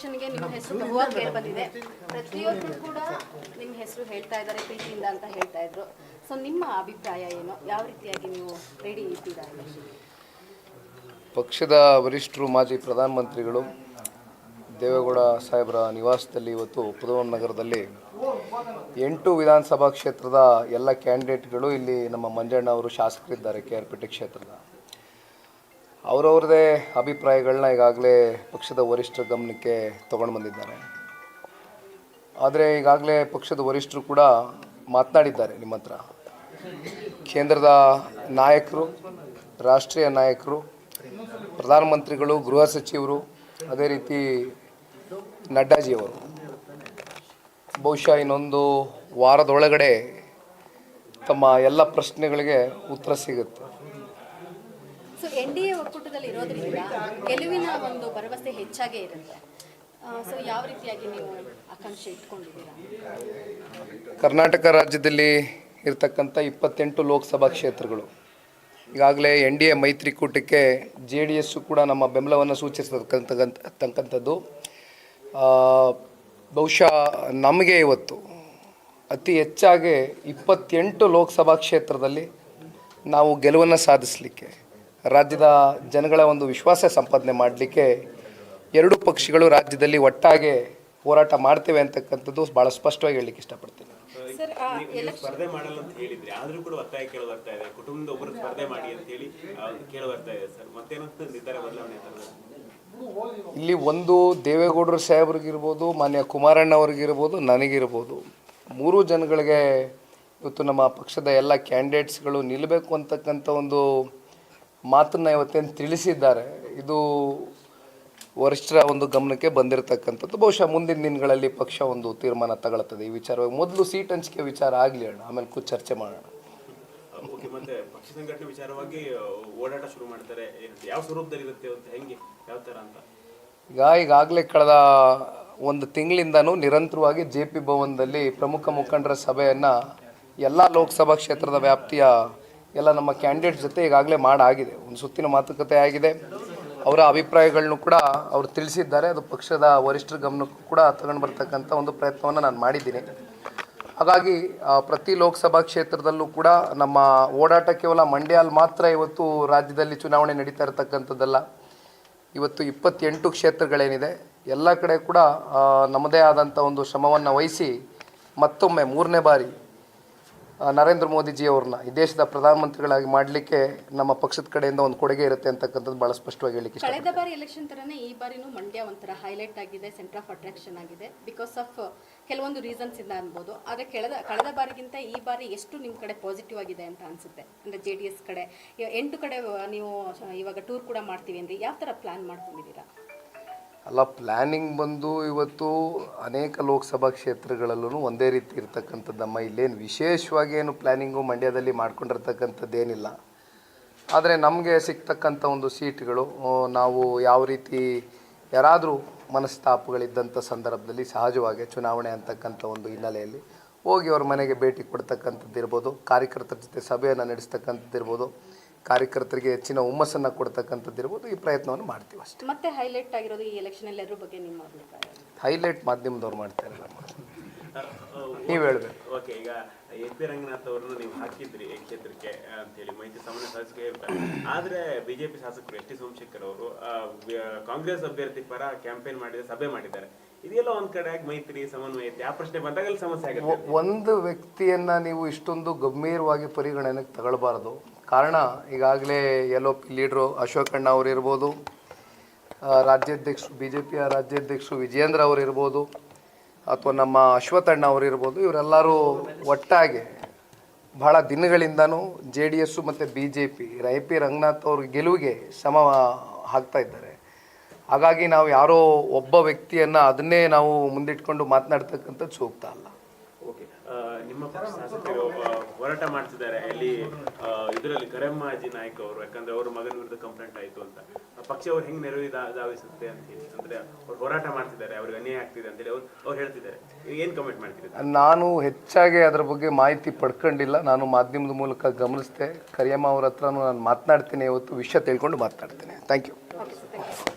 ಕೇಳಿ ಬಂದಿದೆ ಪ್ರತಿಯೊಬ್ಬರು ಕೂಡ ನಿಮ್ಮ ಹೆಸರು ಹೇಳ್ತಾ ಇದ್ದಾರೆ, ಪ್ರೀತಿಯಿಂದ ಅಂತ ಹೇಳ್ತಾ ಇದ್ರು. ಸೊ ನಿಮ್ಮ ಅಭಿಪ್ರಾಯ ಏನು? ಯಾವ ರೀತಿಯಾಗಿ ನೀವು ರೆಡಿ ಇದ್ದೀರಾ ಪಕ್ಷದ ವರಿಷ್ಠರು, ಮಾಜಿ ಪ್ರಧಾನಮಂತ್ರಿಗಳು, ದೇವೇಗೌಡ ಸಾಹೇಬರ ನಿವಾಸದಲ್ಲಿ ಇವತ್ತು ಪುದವಂ ನಗರದಲ್ಲಿ ಎಂಟು ವಿಧಾನಸಭಾ ಕ್ಷೇತ್ರದ ಎಲ್ಲ ಕ್ಯಾಂಡಿಡೇಟ್ಗಳು ಇಲ್ಲಿ ನಮ್ಮ ಮಂಜಣ್ಣ ಅವರು ಶಾಸಕರಿದ್ದಾರೆ, ಕೆ ಆರ್ ಪೇಟೆ ಕ್ಷೇತ್ರದ. ಅವರವ್ರದೇ ಅಭಿಪ್ರಾಯಗಳನ್ನ ಈಗಾಗಲೇ ಪಕ್ಷದ ವರಿಷ್ಠರ ಗಮನಕ್ಕೆ ತಗೊಂಡು ಬಂದಿದ್ದಾರೆ. ಆದರೆ ಈಗಾಗಲೇ ಪಕ್ಷದ ವರಿಷ್ಠರು ಕೂಡ ಮಾತನಾಡಿದ್ದಾರೆ ನಿಮ್ಮ ಹತ್ರ. ಕೇಂದ್ರದ ನಾಯಕರು, ರಾಷ್ಟ್ರೀಯ ನಾಯಕರು, ಪ್ರಧಾನಮಂತ್ರಿಗಳು, ಗೃಹ ಸಚಿವರು, ಅದೇ ರೀತಿ ನಡ್ಡಾಜಿಯವರು ಬಹುಶಃ ಇನ್ನೊಂದು ವಾರದೊಳಗಡೆ ತಮ್ಮ ಎಲ್ಲ ಪ್ರಶ್ನೆಗಳಿಗೆ ಉತ್ತರ ಸಿಗುತ್ತೆ. ಸೊ ಎನ್ ಡಿ ಎ ಒಕ್ಕೂಟದಲ್ಲಿ ಇರೋದ್ರಿಂದ ಗೆಲುವಿನ ಒಂದು ಭರವಸೆ ಹೆಚ್ಚಾಗೇ ಇರುತ್ತೆ. ಸೊ ಯಾವ ರೀತಿಯಾಗಿ ನೀವು ಆಕಾಂಕ್ಷೆ ಇಟ್ಕೊಂಡಿದ್ದೀರಾ? ಕರ್ನಾಟಕ ರಾಜ್ಯದಲ್ಲಿ ಇರತಕ್ಕಂಥ ಇಪ್ಪತ್ತೆಂಟು ಲೋಕಸಭಾ ಕ್ಷೇತ್ರಗಳು. ಈಗಾಗಲೇ ಎನ್ ಡಿ ಎ ಮೈತ್ರಿಕೂಟಕ್ಕೆ ಜೆ ಡಿ ಎಸ್ಸು ಕೂಡ ನಮ್ಮ ಬೆಂಬಲವನ್ನು ಸೂಚಿಸತಕ್ಕಂಥದ್ದು ಬಹುಶಃ ನಮಗೆ ಇವತ್ತು ಅತಿ ಹೆಚ್ಚಾಗಿ ಇಪ್ಪತ್ತೆಂಟು ಲೋಕಸಭಾ ಕ್ಷೇತ್ರದಲ್ಲಿ ನಾವು ಗೆಲುವನ್ನು ಸಾಧಿಸಲಿಕ್ಕೆ ರಾಜ್ಯದ ಜನಗಳ ಒಂದು ವಿಶ್ವಾಸ ಸಂಪಾದನೆ ಮಾಡಲಿಕ್ಕೆ ಎರಡು ಪಕ್ಷಗಳು ರಾಜ್ಯದಲ್ಲಿ ಒಟ್ಟಾಗಿ ಹೋರಾಟ ಮಾಡ್ತೇವೆ ಅಂತಕ್ಕಂಥದ್ದು ಭಾಳ ಸ್ಪಷ್ಟವಾಗಿ ಹೇಳಲಿಕ್ಕೆ ಇಷ್ಟಪಡ್ತೀನಿ. ಸರ್ ನೀವು ಸ್ಪರ್ಧೆ ಮಾಡಲ್ಲ ಅಂತ ಹೇಳಿದ್ರಿ. ಆದ್ರೂ ಕೂಡ ಒತ್ತಾಯ ಕೇಳಿ ಬರ್ತಾ ಇದೆ. ಕುಟುಂಬದ ಒಬ್ಬರು ಸ್ಪರ್ಧೆ ಮಾಡಿ ಅಂತ ಹೇಳಿ ಆ, ಕೇಳಿ ಬರ್ತಾ ಇದೆ ಸರ್. ಮತ್ತೇನಂತ ನಿರ್ಧಾರ ಬದಲಾವಣೆ ಅಂತ ಇಲ್ಲಿ ಒಂದು ದೇವೇಗೌಡರು ಸಾಹೇಬ್ರಿಗಿರ್ಬೋದು ಮಾನ್ಯ ಕುಮಾರಣ್ಣ ಅವ್ರಿಗಿರ್ಬೋದು ನನಗಿರ್ಬೋದು ಮೂರು ಜನಗಳಿಗೆ ಇವತ್ತು ನಮ್ಮ ಪಕ್ಷದ ಎಲ್ಲ ಕ್ಯಾಂಡಿಡೇಟ್ಸ್ಗಳು ನಿಲ್ಲಬೇಕು ಅಂತಕ್ಕಂಥ ಒಂದು ಮಾತನ್ನು ಇವತ್ತೇನು ತಿಳಿಸಿದ್ದಾರೆ ಇದು ವರಿಷ್ಠರ ಒಂದು ಗಮನಕ್ಕೆ ಬಂದಿರತಕ್ಕಂಥದ್ದು. ಬಹುಶಃ ಮುಂದಿನ ದಿನಗಳಲ್ಲಿ ಪಕ್ಷ ಒಂದು ತೀರ್ಮಾನ ತಗೊಳ್ತದೆ. ಈ ವಿಚಾರವಾಗಿ ಮೊದಲು ಸೀಟ್ ಹಂಚಿಕೆ ವಿಚಾರ ಆಗಲಿ ಅಣ್ಣ ಆಮೇಲೆ ಕೂತ್ ಚರ್ಚೆ ಮಾಡೋಣ. ಮತ್ತೆ ಪಕ್ಷ ಸಂಘಟನೆ ವಿಚಾರವಾಗಿ ಓಡಾಟ ಶುರು ಮಾಡ್ತಾರೆ. ಯಾವ ಸ್ವರೂಪದಲ್ಲಿ ಇರುತ್ತೆ ಅಂತ ಹೆಂಗೆ ಯಾವ ತರ ಅಂತ? ಈಗ ಈಗಾಗಲೇ ಕಳೆದ ಒಂದು ತಿಂಗಳಿಂದನೂ ನಿರಂತರವಾಗಿ ಜೆ ಪಿ ಭವನದಲ್ಲಿ ಪ್ರಮುಖ ಮುಖಂಡರ ಸಭೆಯನ್ನು ಎಲ್ಲ ಲೋಕಸಭಾ ಕ್ಷೇತ್ರದ ವ್ಯಾಪ್ತಿಯ ಎಲ್ಲ ನಮ್ಮ ಕ್ಯಾಂಡಿಡೇಟ್ ಜೊತೆ ಈಗಾಗಲೇ ಮಾಡಾಗಿದೆ. ಒಂದು ಸುತ್ತಿನ ಮಾತುಕತೆ ಆಗಿದೆ. ಅವರ ಅಭಿಪ್ರಾಯಗಳನ್ನು ಕೂಡ ಅವರು ತಿಳಿಸಿದ್ದಾರೆ. ಅದು ಪಕ್ಷದ ವರಿಷ್ಠರ ಗಮನಕ್ಕೂ ಕೂಡ ತಗೊಂಡು ಬರ್ತಕ್ಕಂಥ ಒಂದು ಪ್ರಯತ್ನವನ್ನು ನಾನು ಮಾಡಿದ್ದೀನಿ. ಹಾಗಾಗಿ ಪ್ರತಿ ಲೋಕಸಭಾ ಕ್ಷೇತ್ರದಲ್ಲೂ ಕೂಡ ನಮ್ಮ ಓಡಾಟ ಕೇವಲ ಮಂಡ್ಯಲ್ಲಿ ಮಾತ್ರ ಇವತ್ತು ರಾಜ್ಯದಲ್ಲಿ ಚುನಾವಣೆ ನಡೀತಾ ಇರತಕ್ಕಂಥದ್ದಲ್ಲ. ಇವತ್ತು ಇಪ್ಪತ್ತೆಂಟು ಕ್ಷೇತ್ರಗಳೇನಿದೆ, ಎಲ್ಲ ಕಡೆ ಕೂಡ ನಮ್ಮದೇ ಆದಂಥ ಒಂದು ಶ್ರಮವನ್ನು ವಹಿಸಿ ಮತ್ತೊಮ್ಮೆ ಮೂರನೇ ಬಾರಿ ನರೇಂದ್ರ ಮೋದಿಜಿಯವ್ರನ್ನ ಈ ದೇಶದ ಪ್ರಧಾನಮಂತ್ರಿಗಳಾಗಿ ಮಾಡಲಿಕ್ಕೆ ನಮ್ಮ ಪಕ್ಷದ ಕಡೆಯಿಂದ ಒಂದು ಕೊಡುಗೆ ಇರುತ್ತೆ ಅಂತಕ್ಕಂಥದ್ದು ಭಾಳ ಸ್ಪಷ್ಟವಾಗಿ ಹೇಳಿಕೆ ಕಳೆದ ಬಾರಿ ಎಲೆಕ್ಷನ್ ತರನೇ ಈ ಬಾರಿನೂ ಮಂಡ್ಯ ಒಂಥರ ಹೈಲೈಟ್ ಆಗಿದೆ ಸೆಂಟರ್ ಆಫ್ ಅಟ್ರಾಕ್ಷನ್ ಆಗಿದೆ. ಬಿಕಾಸ್ ಆಫ್ ಕೆಲವೊಂದು ರೀಸನ್ಸ್ ಇಂದ ಅನ್ಬೋದು. ಆದರೆ ಕಳೆದ ಕಳೆದ ಬಾರಿಗಿಂತ ಈ ಬಾರಿ ಎಷ್ಟು ನಿಮ್ಮ ಕಡೆ ಪಾಸಿಟಿವ್ ಆಗಿದೆ ಅಂತ ಅನ್ಸುತ್ತೆ? ಅಂದರೆ ಜೆ ಡಿ ಎಸ್ ಕಡೆ, ಎಂಟು ಕಡೆ ನೀವು ಇವಾಗ ಟೂರ್ ಕೂಡ ಮಾಡ್ತೀವಿ ಅಂದರೆ ಯಾವ ಥರ ಪ್ಲ್ಯಾನ್ ಮಾಡ್ಕೊಂಡಿದ್ದೀರಾ? ಅಲ್ಲ ಪ್ಲ್ಯಾನಿಂಗ್ ಬಂದು ಇವತ್ತು ಅನೇಕ ಲೋಕಸಭಾ ಕ್ಷೇತ್ರಗಳಲ್ಲೂ ಒಂದೇ ರೀತಿ ಇರ್ತಕ್ಕಂಥದ್ದಮ್ಮ ಇಲ್ಲೇನು ವಿಶೇಷವಾಗಿ ಏನು ಪ್ಲ್ಯಾನಿಂಗು ಮಂಡ್ಯದಲ್ಲಿ ಮಾಡ್ಕೊಂಡಿರ್ತಕ್ಕಂಥದ್ದೇನಿಲ್ಲ ಆದರೆ ನಮಗೆ ಸಿಗ್ತಕ್ಕಂಥ ಒಂದು ಸೀಟ್ಗಳು ನಾವು ಯಾವ ರೀತಿ ಯಾರಾದರೂ ಮನಸ್ತಾಪಗಳಿದ್ದಂಥ ಸಂದರ್ಭದಲ್ಲಿ ಸಹಜವಾಗಿ ಚುನಾವಣೆ ಅಂತಕ್ಕಂಥ ಒಂದು ಹಿನ್ನೆಲೆಯಲ್ಲಿ ಹೋಗಿ ಅವ್ರ ಮನೆಗೆ ಭೇಟಿ ಕೊಡ್ತಕ್ಕಂಥದ್ದು ಇರ್ಬೋದು ಕಾರ್ಯಕರ್ತರ ಜೊತೆ ಸಭೆಯನ್ನು ನಡೆಸ್ತಕ್ಕಂಥದ್ದು ಇರ್ಬೋದು ಕಾರ್ಯಕರ್ತರಿಗೆ ಹೆಚ್ಚಿನ ಹುಮ್ಮಸ್ಸನ್ನು ಕೊಡ್ತಕ್ಕಂಥದ್ದಿರ್ಬೋದು ಈ ಪ್ರಯತ್ನವನ್ನು ಮಾಡ್ತೀವಿ ಅಷ್ಟೇ. ಮತ್ತೆ ಹೈಲೈಟ್ ಆಗಿರೋದು ಈ ಎಲೆಕ್ಷನ್ ಅಲ್ಲಿ ಅದ್ರ ಬಗ್ಗೆ ನಿಮ್ಮ ಅಭಿಪ್ರಾಯ? ಹೈಲೈಟ್ ಮಾಧ್ಯಮದವ್ರು ಮಾಡ್ತಾರೆ ನೀವು ಹೇಳ್ಬೇಕು. ಓಕೆ ಈಗ ಎಸ್ ಪಿ ರಂಗನಾಥ್ ಅವರನ್ನು ನೀವು ಹಾಕಿದ್ರಿ ಈ ಕ್ಷೇತ್ರಕ್ಕೆ ಅಂತೇಳಿ ಮೈತ್ರಿ ಸಾಮಾನ್ಯ ಶಾಸಕ ಹೇಳ್ತಾರೆ. ಆದ್ರೆ ಬಿಜೆಪಿ ಶಾಸಕರು ಎಸ್ ಟಿ ಸೋಮಶೇಖರ್ ಅವರು ಆ, ಕಾಂಗ್ರೆಸ್ ಅಭ್ಯರ್ಥಿ ಪರ ಕ್ಯಾಂಪೇನ್ ಮಾಡಿದ ಸಭೆ ಮಾಡಿದ್ದಾರೆ. ಇದೆಲ್ಲ ಒಂದ್ ಕಡೆ ಆಗಿ ಮೈತ್ರಿ ಸಮನ್ವಯತೆ ಆ ಪ್ರಶ್ನೆ ಬಂದಾಗ ಸಮಸ್ಯೆ ಆಗುತ್ತೆ. ಒಂದು ವ್ಯಕ್ತಿಯನ್ನ ನೀವು ಇಷ್ಟೊಂದು ಗಂಭೀರವಾಗಿ ಪರಿಗಣನೆಗೆ ತಗೊಳ್ಬಾರ್ದು. ಕಾರಣ ಈಗಾಗಲೇ ಎಲ್ ಒ ಪಿ ಲೀಡ್ರು ಅಶೋಕಣ್ಣ ಅವರು ಇರ್ಬೋದು ಆ, ರಾಜ್ಯಾಧ್ಯಕ್ಷರು ಬಿ ಜೆ ಪಿಯ ರಾಜ್ಯಾಧ್ಯಕ್ಷರು ವಿಜಯೇಂದ್ರ ಅವರು ಇರ್ಬೋದು ಅಥವಾ ನಮ್ಮ ಅಶ್ವಥಣ್ಣ ಅವರು ಇರ್ಬೋದು ಇವರೆಲ್ಲರೂ ಒಟ್ಟಾಗಿ ಬಹಳ ದಿನಗಳಿಂದನೂ ಜೆ ಡಿ ಎಸ್ಸು ಮತ್ತು B J P Rai P Ranganath ಅವ್ರ ಗೆಲುವಿಗೆ ಶ್ರಮ ಹಾಕ್ತಾ ಇದ್ದಾರೆ. ಹಾಗಾಗಿ ನಾವು ಯಾರೋ ಒಬ್ಬ ವ್ಯಕ್ತಿಯನ್ನು ಅದನ್ನೇ ನಾವು ಮುಂದಿಟ್ಕೊಂಡು ಮಾತನಾಡ್ತಕ್ಕಂಥದ್ದು ಸೂಕ್ತ ಅಲ್ಲ. ನಿಮ್ಮ ಪಕ್ಷ ಶಾಸಕರು ಹೋರಾಟ ಮಾಡ್ತಿದ್ದಾರೆ. ಅಲ್ಲಿ ಇದರಲ್ಲಿ ಕರೆಮ್ಮಾಜಿ ನಾಯ್ಕ ಅವರು ಯಾಕಂದ್ರೆ ಅವ್ರ ಮಗನ ವಿರುದ್ಧ ಕಂಪ್ಲೇಂಟ್ ಆಯ್ತು ಅಂತ. ಪಕ್ಷ ಅವ್ರು ಹೆಂಗ್ ನೆರವು ಧಾವಿಸುತ್ತೆ ಅಂತ ಹೇಳಿ ಅಂದ್ರೆ ಅವ್ರು ಹೋರಾಟ ಮಾಡ್ತಿದ್ದಾರೆ ಅವ್ರಿಗೆ ಅನ್ಯಾಯ ಆಗ್ತಿದೆ ಅಂತ ಹೇಳಿ ಅವ್ರು ಅವ್ರು ಹೇಳ್ತಿದ್ದಾರೆ. ಏನು ಏನ್ ಕಮೆಂಟ್ ಮಾಡ್ತೀರಿ ನಾನು ಹೆಚ್ಚಾಗಿ ಅದರ ಬಗ್ಗೆ ಮಾಹಿತಿ ಪಡ್ಕೊಂಡಿಲ್ಲ. ನಾನು ಮಾಧ್ಯಮದ ಮೂಲಕ ಗಮನಿಸಿದೆ. ಕರಿಯಮ್ಮ ಅವ್ರ ಹತ್ರನೂ ನಾನು ಮಾತನಾಡ್ತೀನಿ ಇವತ್ತು ವಿಷಯ ತಿಳ್ಕೊಂಡು ಮಾತನಾಡ್ತೀನಿ. Thank you okay thank you